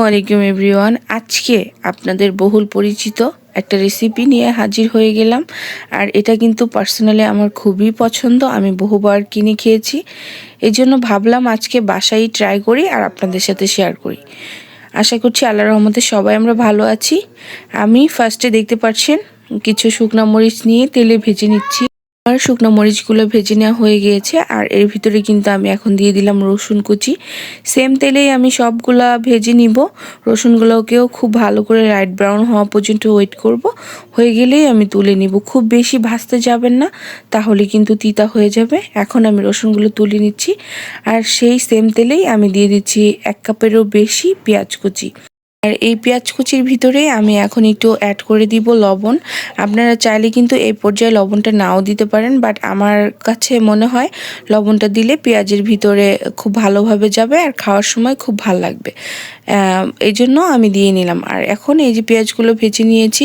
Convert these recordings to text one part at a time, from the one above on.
ওয়ালাইকুম এভরিওয়ান। আজকে আপনাদের বহুল পরিচিত একটা রেসিপি নিয়ে হাজির হয়ে গেলাম। আর এটা কিন্তু পার্সোনালি আমার খুবই পছন্দ। আমি বহুবার কিনে খেয়েছি। এই জন্য ভাবলাম আজকে বাসায় ট্রাই করি আর আপনাদের সাথে শেয়ার করি। আশা করছি আল্লাহ রহমতে সবাই আমরা ভালো আছি। আমি ফার্স্টে দেখতে পাচ্ছেন, কিছু শুকনা মরিচ নিয়ে তেলে ভেজে নিচ্ছি। আর শুকনো মরিচগুলো ভেজে নেওয়া হয়ে গিয়েছে। আর এর ভিতরে কিন্তু আমি এখন দিয়ে দিলাম রসুন কুচি। সেম তেলেই আমি সবগুলা ভেজে নিব। রসুনগুলোকেও খুব ভালো করে লাইট ব্রাউন হওয়া পর্যন্ত ওয়েট করব। হয়ে গেলেই আমি তুলে নিব। খুব বেশি ভাজতে যাবেন না, তাহলে কিন্তু তিতা হয়ে যাবে। এখন আমি রসুনগুলো তুলে নিচ্ছি। আর সেই সেম তেলেই আমি দিয়ে দিচ্ছি এক কাপেরও বেশি পেঁয়াজ কুচি। আর এই পেঁয়াজ কুচির ভিতরে আমি এখন একটু অ্যাড করে দিব লবণ। আপনারা চাইলে কিন্তু এই পর্যায়ে লবণটা নাও দিতে পারেন বাট আমার কাছে মনে হয় লবণটা দিলে পেঁয়াজের ভিতরে খুব ভালোভাবে যাবে আর খাওয়ার সময় খুব ভালো লাগবে। এই জন্য আমি দিয়ে নিলাম। আর এখন এই যে পেঁয়াজগুলো ভেজে নিয়েছি,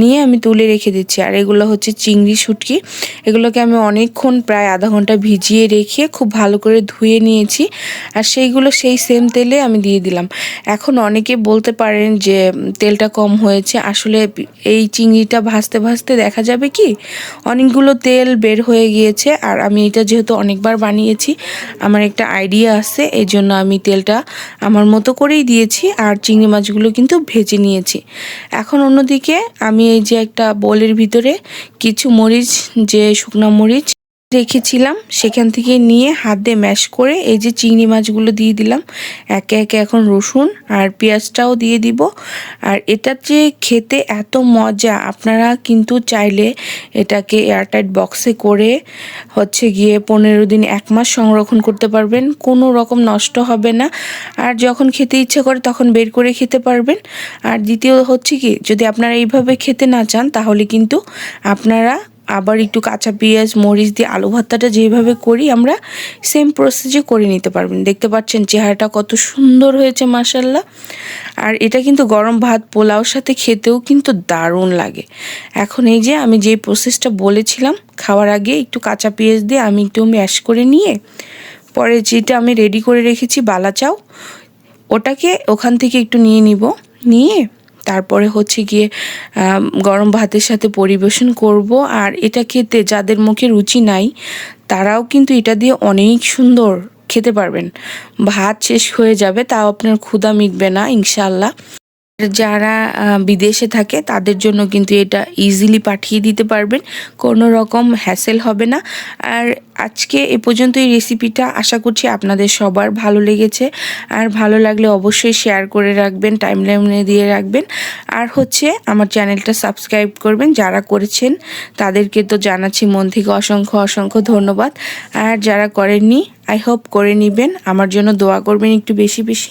নিয়ে আমি তুলে রেখে দিচ্ছি। আর এগুলো হচ্ছে চিংড়ি শুটকি। এগুলোকে আমি অনেকক্ষণ প্রায় আধা ঘণ্টা ভিজিয়ে রেখে খুব ভালো করে ধুয়ে নিয়েছি। আর সেইগুলো সেই সেম তেলে আমি দিয়ে দিলাম। এখন অনেকে বলতে পারেন যে তেলটা কম হয়েছে, আসলে এই চিংড়িটা ভাজতে ভাজতে দেখা যাবে কি অনেকগুলো তেল বের হয়ে গিয়েছে। আর আমি এটা যেহেতু অনেকবার বানিয়েছি, আমার একটা আইডিয়া আছে, এই জন্য আমি তেলটা আমার মতো করেই দিয়েছি আর চিংড়ি মাছগুলো কিন্তু ভেজে নিয়েছি। এখন অন্যদিকে আমি এই যে একটা বোলের ভিতরে কিছু মরিচ, যে শুকনো মরিচ রেখেছিলাম, সেখান থেকে নিয়ে হাত দিয়ে ম্যাশ করে এই যে চিংড়ি মাছগুলো দিয়ে দিলাম। একে একে এখন রসুন আর পেঁয়াজটাও দিয়ে দিব। আর এটা যে খেতে এত মজা, আপনারা কিন্তু চাইলে এটাকে এয়ারটাইট বক্সে করে হচ্ছে গিয়ে পনেরো দিন এক মাস সংরক্ষণ করতে পারবেন। কোনো রকম নষ্ট হবে না। আর যখন খেতে ইচ্ছে করে তখন বের করে খেতে পারবেন। আর দ্বিতীয় হচ্ছে কি, যদি আপনারা এইভাবে খেতে না চান তাহলে কিন্তু আপনারা আবার একটু কাঁচা পেঁয়াজ, মরিচ দিয়ে আলু ভর্তাটা যেভাবে করি আমরা সেম প্রসেসে করে নিতে পারবেন। দেখতে পাচ্ছেন চেহারাটা কত সুন্দর হয়েছে মাসাল্লাহ আর এটা কিন্তু গরম ভাত, পোলাওর সাথে খেতেও কিন্তু দারুণ লাগে। এখন এই যে আমি যে প্রসেসটা বলেছিলাম, খাওয়ার আগে একটু কাঁচা পেঁয়াজ দিয়ে আমি একটু ম্যাশ করে নিয়ে, পরে যেটা আমি রেডি করে রেখেছি বালা চাও ওটাকে ওখান থেকে একটু নিয়ে নিব। নিয়ে তারপরে হচ্ছে গিয়ে গরম ভাতের সাথে পরিবেশন করব। আর এটা খেতে যাদের মুখে রুচি নাই, তারাও কিন্তু এটা দিয়ে অনেক সুন্দর খেতে পারবেন। ভাত শেষ হয়ে যাবে, তাও আপনার ক্ষুধা মিটবে না ইনশাল্লাহ যারা বিদেশে থাকে, তাদের জন্য কিন্তু এটা ইজিলি পাঠিয়ে দিতে পারবেন। কোনো রকম হ্যাসেল হবে না। আর আজকে এ পর্যন্ত এই রেসিপিটা আশা করছি আপনাদের সবার ভালো লেগেছে। আর ভালো লাগলে অবশ্যই শেয়ার করে রাখবেন টাইম লাইনে দিয়ে রাখবেন। আর হচ্ছে আমার চ্যানেলটা সাবস্ক্রাইব করবেন। যারা করেছেন, তাদেরকে তো জানাচ্ছি মন থেকে অসংখ্য অসংখ্য ধন্যবাদ। আর যারা করেননি আই হোপ করে নেবেন। আমার জন্য দোয়া করবেন একটু বেশি বেশি।